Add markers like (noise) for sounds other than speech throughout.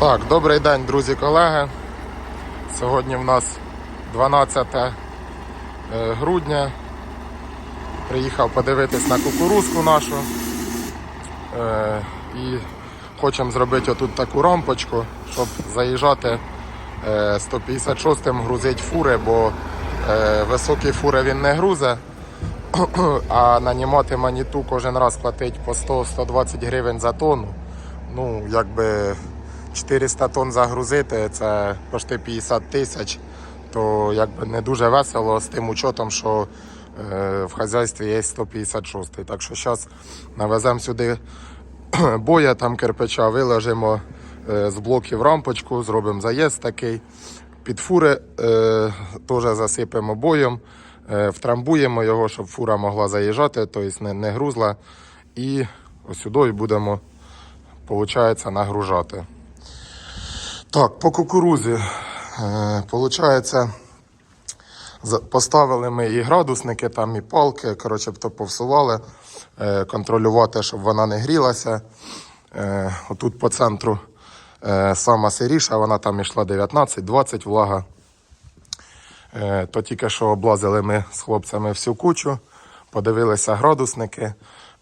Так, добрий день, друзі, колеги. Сьогодні в нас 12 е, грудня. Приїхав подивитись на кукурузку нашу. Е, І хочемо зробити отут таку рампочку, щоб заїжджати е, 156-м грузити фури, бо е, високі фури він не грузе. (clears throat) А нанімати маніту кожен раз платить по 100-120 гривень за тонну. Ну, якби 400 тонн загрузити, це почти 50 тисяч, то якби не дуже весело з тим учетом, що е, в хазяйстві є 156. Так що зараз навеземо сюди (clears throat) боя, там кирпича, виложимо е, з блоків рампочку, зробимо заїзд такий. Під фури е, теж засипемо боєм, втрамбуємо його, щоб фура могла заїжджати, тобто не грузла. І ось сюди будемо, виходить, нагружати. Так, по кукурузі. Е, Получається, поставили ми і градусники, там і палки, коротше, то повсували, е, контролювати, щоб вона не грілася. Е, Отут по центру сама сиріша, вона там йшла 19-20 влага. То тільки що облазили ми з хлопцями всю кучу, подивилися градусники.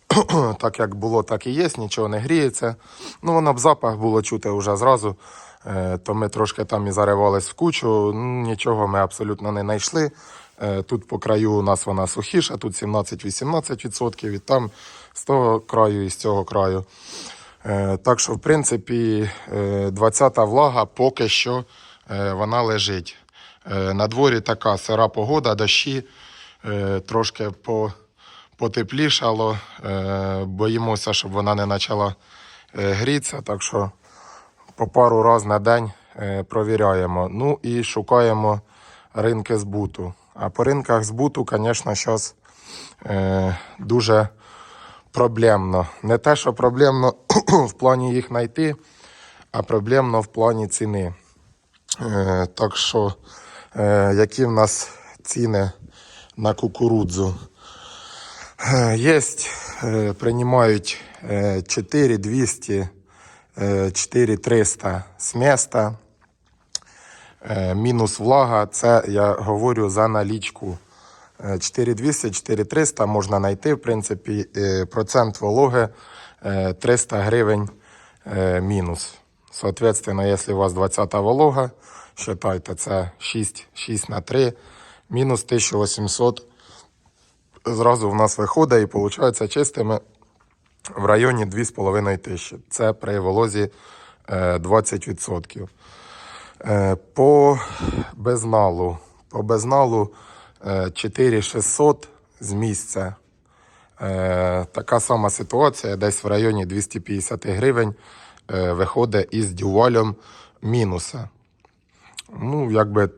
(clears throat) так як було, так і є, нічого не гріється. Ну, воно б запах було чути вже зразу. Е, То ми трошки там і заривались в кучу. Нічого ми абсолютно не знайшли. Е, Тут по краю у нас вона сухіша, тут 17-18%, і там з того краю і з цього краю. Е, Так що, в принципі, е, 20-та влага поки що вона лежить. На дворі така сира погода, дощі, трошки по, потеплішало. Боїмося, щоб вона не почала грітися. Так що по пару раз на день е, провіряємо. Ну і шукаємо ринки збуту. А по ринках збуту, звісно, зараз е, дуже проблемно. Не те, що проблемно (clears throat) в плані їх знайти, а проблемно в плані ціни. Е, так що, які в нас ціни на кукурудзу? Є, приймають е, 4200, е, 4300 з міста. Е, Мінус влага, це я говорю за налічку. Е, 4200, 4300 можна знайти, в принципі, е, процент вологи е, 300 гривень е, мінус. Соответственно, якщо у вас 20 волога, считайте, це 6, 6 на 3, мінус 1800 зразу в нас виходить і виходить чистими в районі 2500 тисячі. Це при волозі е, 20%. Е, По безналу. По безналу е, 4600 з місця. Е, Така сама ситуація, десь в районі 250 гривень е, виходить із дювалем мінуса. Ну, якби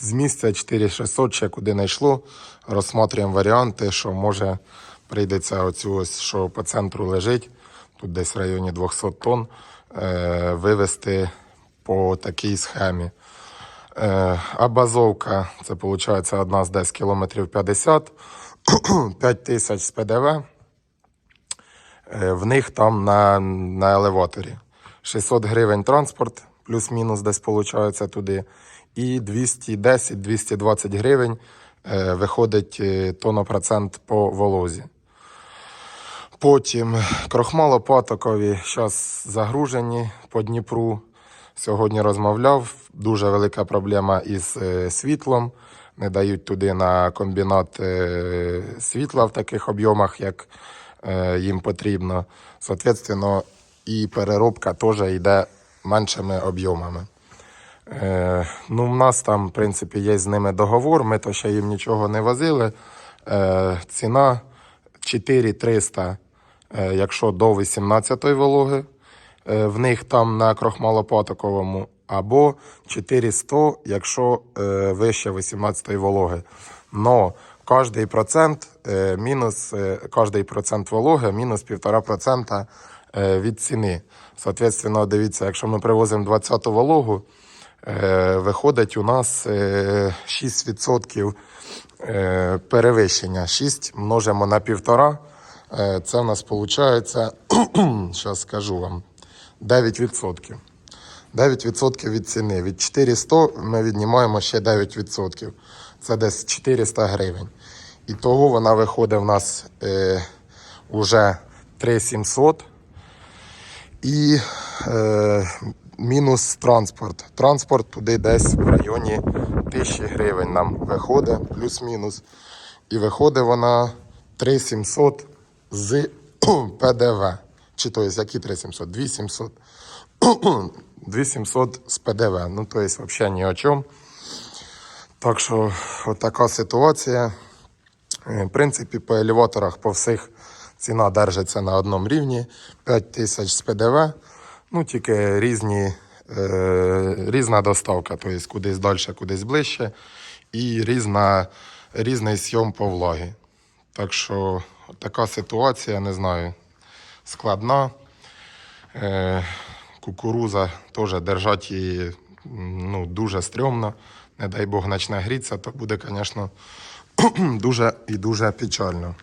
з місця 4600 ще куди не йшло. Розсматриваємо варіанти, що може прийдеться оцю ось, що по центру лежить, тут десь в районі 200 тонн, е, вивести по такій схемі. Е, а базовка, це виходить одна з десь кілометрів 50, 5 (clears throat) тисяч з ПДВ. Е, В них там на, на елеваторі. 600 гривень транспорт, плюс-мінус десь виходить туди. І 210-220 гривень е, виходить тонопроцент по волозі. Потім крохмалопатокові зараз загружені по Дніпру. Сьогодні розмовляв. Дуже велика проблема із е, світлом. Не дають туди на комбінат е, світла в таких об'ємах, як е, їм потрібно. Соответственно, і переробка теж йде меншими об'ємами. Ну, в нас там, в принципі, є з ними договор, ми то ще їм нічого не возили. Ціна 4300, е, якщо до 18-ї вологи. Е, в них там на крохмалопатоковому, або 400, якщо е, вище 18-ї вологи. Но кожний процент е, мінус, е, кожний процент вологи мінус 1,5% е, від ціни. Соответственно, дивіться, якщо ми привозимо 20-ту вологу, е, виходить у нас е, 6% е, перевищення. 6 множимо на 1,5. Е, це в нас виходить, зараз (clears throat) скажу вам, 9%. 9% від ціни. Від 400 ми віднімаємо ще 9%. Це десь 400 гривень. І того вона виходить в нас е, уже 3700. І е, мінус транспорт. Транспорт туди десь в районі 1000 гривень нам виходить, плюс-мінус. І виходить вона 3700 з (clears throat) ПДВ. Чи то є, які 3700? 2700. 2700 з ПДВ. Ну, то є, взагалі ні о чому. Так що, от ситуація. Е, В принципі, по елеваторах по всіх ціна держиться на одному рівні. 5 тисяч з ПДВ. Ну, тільки різні, е, різна доставка, тобто кудись далі, кудись ближче. І різна, різний сйом по влагі. Так що така ситуація, не знаю, складна. Е, кукуруза теж держать її ну, дуже стрьомно. Не дай Бог почне грітися, то буде, звісно, (clears throat) дуже і дуже печально.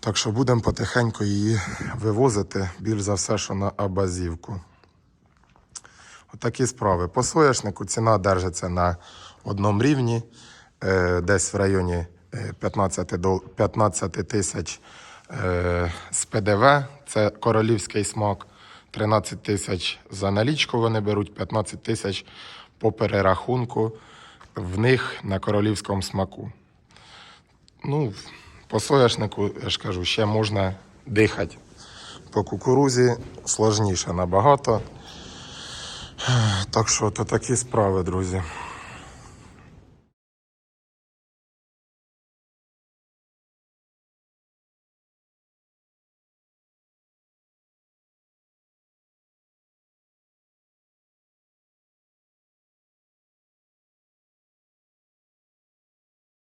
Так що будемо потихеньку її вивозити, більш за все, що на абазівку. Отакі справи. По соняшнику ціна держиться на одному рівні, е, десь в районі 15, тисяч е, з ПДВ. Це королівський смак. 13 тисяч за налічку вони беруть, 15 тисяч по перерахунку в них на королівському смаку. Ну, по соняшнику, я ж кажу, ще можна дихати. По кукурузі сложніше набагато. Так що то такі справи, друзі.